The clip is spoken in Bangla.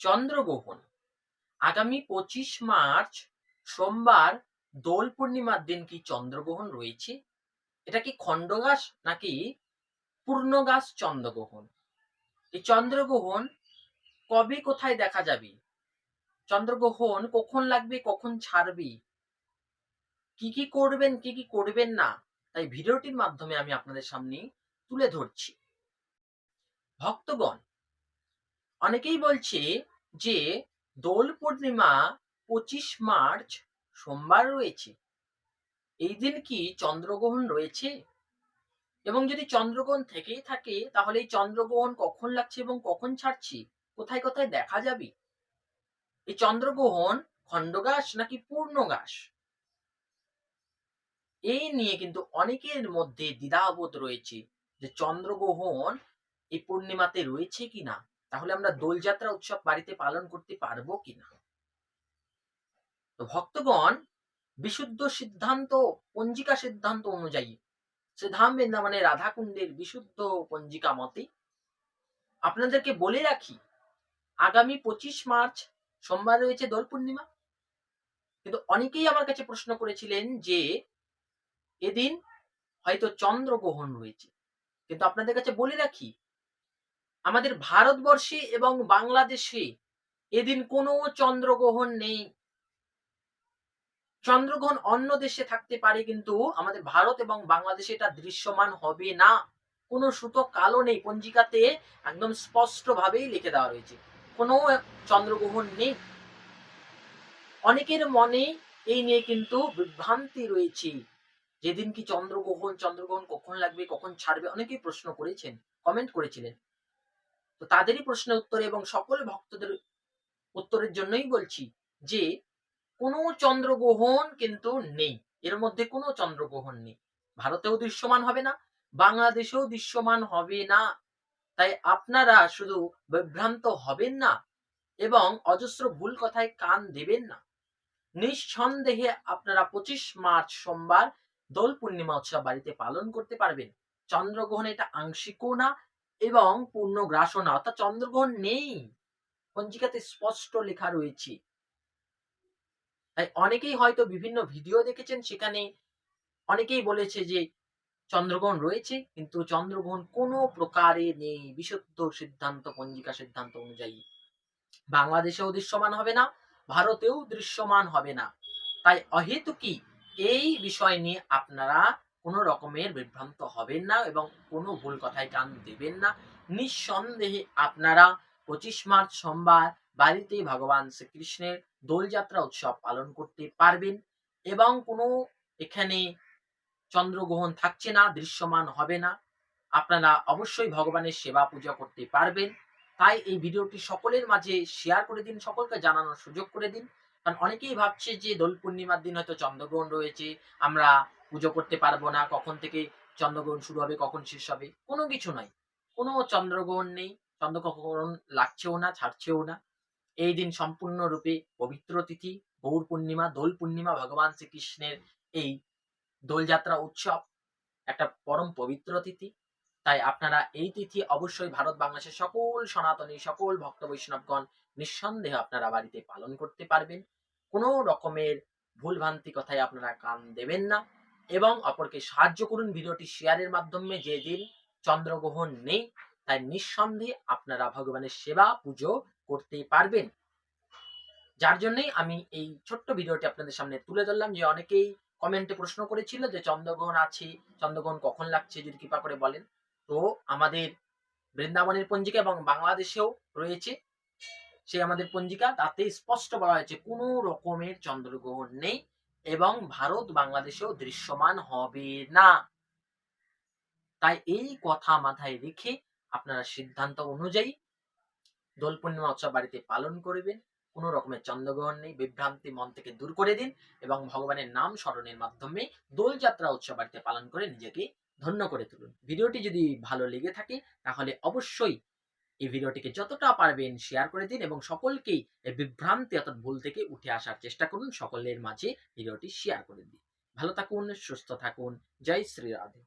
চন্দ্রগ্রহণ। আগামী পঁচিশ মার্চ, সোমবার দোল পূর্ণিমার দিন কি চন্দ্রগ্রহণ রয়েছে? এটা কি খণ্ডগাস নাকি পূর্ণগাস চন্দ্রগ্রহণ? এই চন্দ্রগ্রহণ কবে কোথায় দেখা যাবে? চন্দ্রগ্রহণ কখন লাগবে, কখন ছাড়বে? কি কি করবেন, কি কি করবেন না? তাই ভিডিওটির মাধ্যমে আমি আপনাদের সামনে তুলে ধরছি। ভক্তগণ অনেকেই বলছে যে দোল পূর্ণিমা পঁচিশ মার্চ সোমবার রয়েছে। এই দিন কি চন্দ্রগ্রহণ রয়েছে? এবং যদি চন্দ্রগ্রহণ থেকেই থাকে, তাহলে এই চন্দ্রগ্রহণ কখন লাগছে এবং কখন ছাড়ছে? কোথায় কোথায় দেখা যাবে? এই চন্দ্রগ্রহণ খণ্ডগাস নাকি পূর্ণগাস এই নিয়ে কিন্তু অনেকের মধ্যে দ্বিধাবোধ রয়েছে যে চন্দ্রগ্রহণ এই পূর্ণিমাতে রয়েছে কিনা। তাহলে আমরা দোলযাত্রা উৎসব বাড়িতে পালন করতে পারব কিনা? তো ভক্তগণ, বিশুদ্ধ সিদ্ধান্ত, পঞ্জিকা সিদ্ধান্ত অনুযায়ী, শ্রীধাম বৃন্দাবনে রাধাকুণ্ডের বিশুদ্ধ পঞ্জিকা মতে, আপনাদেরকে বলে রাখি, আগামী পঁচিশ মার্চ সোমবার রয়েছে দোল পূর্ণিমা। কিন্তু অনেকেই আমার কাছে প্রশ্ন করেছিলেন যে, এদিন হয়তো চন্দ্রগ্রহণ রয়েছে। কিন্তু আপনাদের কাছে বলে রাখি আমাদের ভারতবর্ষে এবং বাংলাদেশে এদিন কোনো চন্দ্রগ্রহণ নেই। চন্দ্রগ্রহণ অন্য দেশে থাকতে পারে কিন্তু আমাদের ভারত এবং বাংলাদেশে এটা দৃশ্যমান হবে না। কোনো সুতো কালো নেই, পঞ্জিকাতে একদম স্পষ্ট ভাবেই লিখে দেওয়া রয়েছে। কোনো চন্দ্রগ্রহণ নেই। অনেকের মনে এই নিয়ে কিন্তু বিভ্রান্তি রয়েছে। যেদিন কি চন্দ্রগ্রহণ চন্দ্রগ্রহণ কখন লাগবে, কখন ছাড়বে, অনেকেই প্রশ্ন করেছেন কমেন্ট করেছিলেন। তো তাদেরই প্রশ্নের উত্তরে এবং সকল ভক্তদের উত্তরের জন্যই বলছি যে, কোনো চন্দ্রগ্রহণ কিন্তু নেই। এর মধ্যে কোনো চন্দ্রগ্রহণ নেই। ভারতেও দৃশ্যমান হবে না, বাংলাদেশেও দৃশ্যমান হবে না। তাই আপনারা শুধু বিভ্রান্ত হবেন না এবং অজস্র ভুল কথায় কান দেবেন না। নিঃসন্দেহে আপনারা পঁচিশ মার্চ সোমবার দোল পূর্ণিমা উৎসব বাড়িতে পালন করতে পারবেন। চন্দ্রগ্রহণ এটা আংশিকও না এবং পূর্ণগ্রাসও না, অর্থাৎ চন্দ্রগ্রহণ নেই। পঞ্জিকাতে স্পষ্ট লেখা রয়েছে। তাই অনেকেই হয়তো বিভিন্ন ভিডিও দেখেছেন, সেখানে অনেকেই বলেছে যে চন্দ্রগ্রহণ রয়েছে, কিন্তু চন্দ্রগ্রহণ কোনো প্রকারে নেই। বিশুদ্ধ সিদ্ধান্ত, পঞ্জিকা সিদ্ধান্ত অনুযায়ী। বাংলাদেশেও দৃশ্যমান হবে না, ভারতেও দৃশ্যমান হবে না। তাই অহেতুকি এই বিষয় নিয়ে আপনারা কোনো রকমের বিভ্রান্ত হবেন না এবং কোনো ভুল কথায় কান দেবেন না। নিঃসন্দেহে আপনারা পঁচিশ মার্চ সোমবার বাড়িতে ভগবান শ্রীকৃষ্ণের দোলযাত্রা উৎসব পালন করতে পারবেন এবং কোনো এখানে চন্দ্রগ্রহণ থাকছে না, দৃশ্যমান হবে না। আপনারা অবশ্যই ভগবানের সেবা পূজা করতে পারবেন। তাই এই ভিডিওটি সকলের মাঝে শেয়ার করে দিন, সকলকে জানানোর সুযোগ করে দিন। কারণ অনেকেই ভাবছে যে দোল পূর্ণিমার দিন হয়তো চন্দ্রগ্রহণ রয়েছে, আমরা পুজো করতে পারব না, কখন থেকে চন্দ্রগ্রহণ শুরু হবে, কখন শেষ হবে, কোনো কিছু নয়। কোনো চন্দ্রগ্রহণ নেই, চন্দ্রগ্রহণ লাগছেও না, ছাড়ছেও না। এই দিন সম্পূর্ণরূপে পবিত্র তিথি, গৌর পূর্ণিমা, দোল পূর্ণিমা, ভগবান শ্রীকৃষ্ণের এই দোলযাত্রা উৎসব, একটা পরম পবিত্র তিথি। তাই আপনারা এই তিথি অবশ্যই ভারত বাংলাদেশের সকল সনাতনী, সকল ভক্ত বৈষ্ণবগণ নিঃসন্দেহে আপনারা বাড়িতে পালন করতে পারবেন। কোনো রকমের ভুলভ্রান্তি কথায় আপনারা কান দেবেন না এবং অপরকে সাহায্য করুন ভিডিওটি শেয়ারের মাধ্যমে। যেদিন চন্দ্রগ্রহণ নেই, তাই নিঃসন্দেহে আপনারা ভগবানের সেবা, পুজো করতে পারবেন। যার জন্যই আমি এই ছোট্ট ভিডিওটি আপনাদের সামনে তুলে ধরলাম। যে অনেকেই কমেন্টে প্রশ্ন করেছিল যে, চন্দ্রগ্রহণ আছে, চন্দ্রগ্রহণ কখন লাগছে? যদি কৃপা করে বলেন। তো আমাদের বৃন্দাবনের পঞ্জিকা এবং বাংলাদেশেও রয়েছে। সে আমাদের পঞ্জিকা, তাতে স্পষ্ট বলা হয়েছে কোনো রকমের চন্দ্রগ্রহণ নেই এবং ভারত বাংলাদেশেও দৃশ্যমান হবে না। তাই এই কথা মাথায় রেখে আপনারা সিদ্ধান্ত অনুযায়ী দোল পূর্ণিমা উৎসব বাড়িতে পালন করবেন। কোনো রকমের চন্দ্রগ্রহণ নেই, বিভ্রান্তি মন থেকে দূর করে দিন এবং ভগবানের নাম স্মরণের মাধ্যমে দোলযাত্রা উৎসব বাড়িতে পালন করে নিজেকে ধন্য করে তুলুন। ভিডিওটি যদি ভালো লেগে থাকে তাহলে অবশ্যই এই ভিডিওটিকে যতটা পারবেন শেয়ার করে দিন এবং সকলকেই বিভ্রান্তি অর্থাৎ ভুল থেকে উঠে আসার চেষ্টা করুন। সকলের মাঝে ভিডিওটি শেয়ার করে দিন। ভালো থাকুন, সুস্থ থাকুন। জয় শ্রী রাধে।